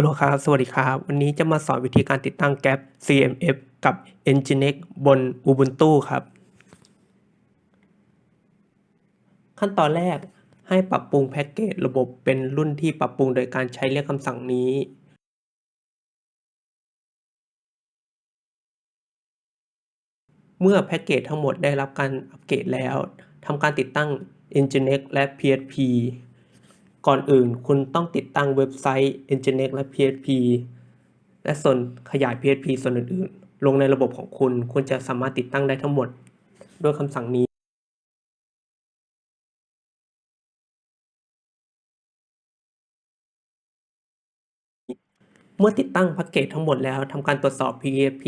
ฮัลโหลครับ สวัสดีครับ วันนี้จะมาสอนวิธีการติดตั้งแก๊ป CMF กับ Nginx บน Ubuntu ครับ ขั้นตอนแรกให้ปรับปรุงแพ็กเกจระบบเป็นรุ่นที่ปรับปรุงโดยการใช้เรียกคำสั่งนี้ เมื่อแพ็กเกจทั้งหมดได้รับการอัปเกรดแล้วทำการติดตั้ง Nginx และ PHP ก่อนอื่นคุณต้องติดตั้งเว็บไซต์ Nginx และ PHP และส่วนขยาย PHP ส่วนอื่นๆ ลงในระบบของคุณคุณจะสามารถติดตั้งได้ทั้งหมดด้วยคำสั่งนี้ เมื่อติดตั้งแพ็กเกจทั้งหมดแล้วทำการตรวจสอบ PHP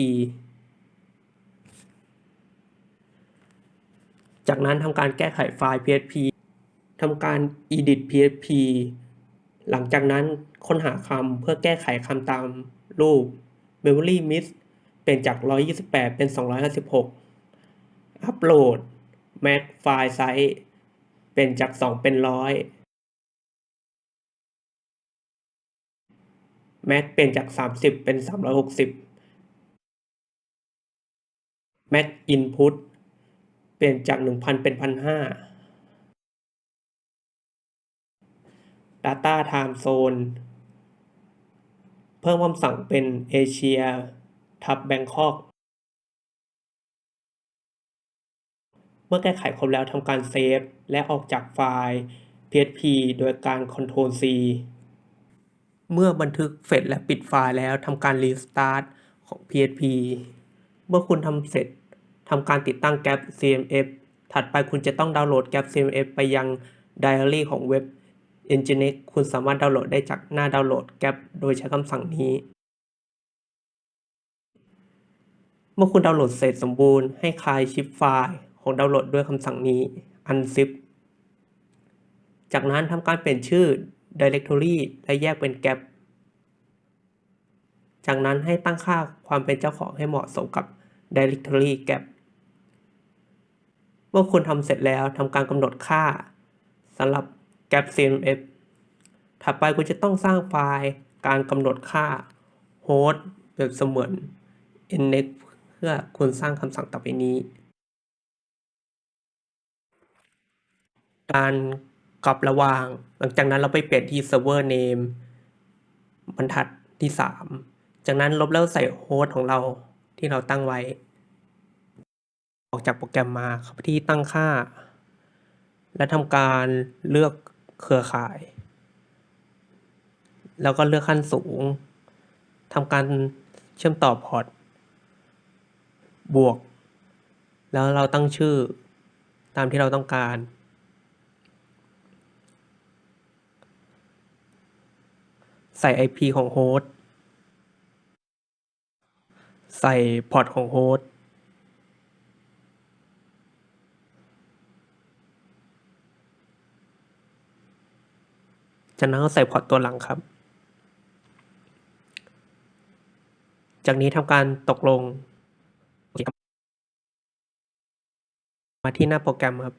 จากนั้นทำการแก้ไขไฟล์ PHP ทำการ edit PHP หลังจากนั้นค้นหาคำเพื่อแก้ไขคำตามรูป memory miss เปลี่ยนจาก 128 เป็น 256 upload max file size เปลี่ยนจาก 2 เป็น 100 max เปลี่ยนจาก 30 เป็น 360 max input เปลี่ยนจาก 1,000 เป็น 1,500 Data Time Zone เพิ่มคำสั่งเป็นเอเชียทับแบงคอกเมื่อแก้ไขครบแล้วทำการเซฟและออกจากไฟล์ PHP โดยการ Ctrl C เมื่อบันทึกเสร็จและปิดไฟล์แล้วทำการ Restart ของ PHP เมื่อคุณทำเสร็จทำการติดตั้งแก๊ป CMF ถัดไปคุณจะต้องดาวน์โหลดแก๊ป CMF ไปยัง Diary ของเว็บ Nginx คุณสามารถดาวน์โหลดได้จากหน้าดาวน์โหลดแก๊ปโดยใช้คำสั่งนี้ เมื่อคุณดาวน์โหลดเสร็จสมบูรณ์ให้คลายชิปไฟล์ของดาวน์โหลดด้วยคำสั่งนี้ unzip จากนั้นทำการเปลี่ยนชื่อ directory และแยกเป็นแก๊ปจากนั้นให้ตั้งค่าความเป็นเจ้าของให้เหมาะสมกับ directory แก๊ปเมื่อคุณทำเสร็จแล้วทำการกำหนดค่าสำหรับ แก๊ป CMF ถัดไปคุณจะต้องสร้างไฟล์การกำหนดค่าโฮสต์แบบเสมือน nnex เพื่อคุณสร้างคำสั่งต่อไปนี้ การกลับระหว่าง หลังจากนั้นเราไปเปลี่ยนที่ server name บรรทัดที่ 3 จากนั้นลบแล้วใส่โฮสต์ของเราที่เราตั้งไว้ ออกจากโปรแกรมมาเข้าไปที่ตั้งค่า และทำการเลือก เครือข่าย แล้วก็เลือกขั้นสูงทำการเชื่อมต่อพอร์ต บวก แล้วเราตั้งชื่อตามที่เราต้องการ ใส่ IP ของโฮสต์ ใส่พอร์ตของโฮสต์ จากนั้นก็ใส่พอร์ตตัวหลังครับ จากนี้ทำการตกลง มาที่หน้าโปรแกรมครับ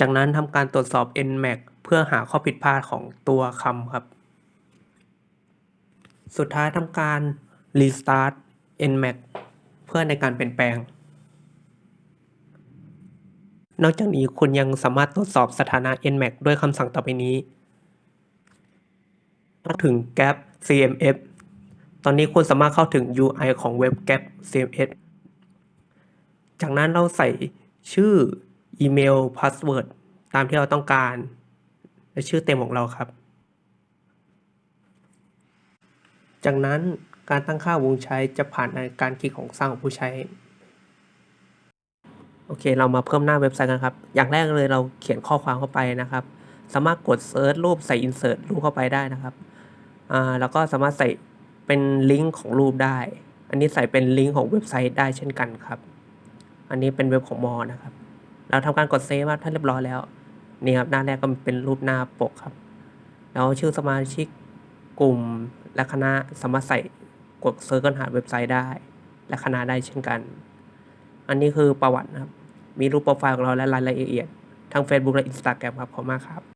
จากนั้นทำการตรวจสอบ nmax เพื่อหาข้อผิดพลาดของตัวคำครับ สุดท้ายทำการ restart nmax เพื่อในการเปลี่ยนแปลง นอกจากนี้คุณยังสามารถตรวจสอบสถานะ nmax ด้วยคำสั่งต่อไปนี้ถึงแก๊ป CMF ตอนนี้คุณสามารถเข้าถึง UI ของเว็บแก๊ป CMF จากนั้นเราใส่ชื่ออีเมลพาสเวิร์ดตามที่เราต้องการ และชื่อเต็มของเราครับ จากนั้นการตั้งค่าวงใช้จะผ่านในการคลิกของสร้างของผู้ใช้ โอเค เรามาเพิ่มหน้าเว็บไซต์กันครับ อย่างแรกเลยเราเขียนข้อความเข้าไปนะครับ สามารถกดเซิร์ชรูปใส่อินเสิร์ตรูปเข้าไปได้นะครับ อ่า แล้วก็สามารถใส่เป็นลิงก์ของรูปได้ อันนี้ใส่เป็นลิงก์ของเว็บไซต์ได้เช่นกันครับ อันนี้เป็นเว็บของมอนะครับ เราทำการกดเซฟครับถ้าเรียบร้อยแล้ว นี่ครับ หน้าแรกก็เป็นรูปหน้าปกครับ แล้วชื่อสมาชิกกลุ่มและคณะสามารถใส่กดเซิร์ชค้นหาเว็บไซต์ได้ และคณะได้เช่นกัน อันนี้คือประวัตินะครับ มีรูปโปรไฟล์ของเราและรายละเอียด ทั้ง Facebook และ Instagram ครับ ขอบคุณมากครับ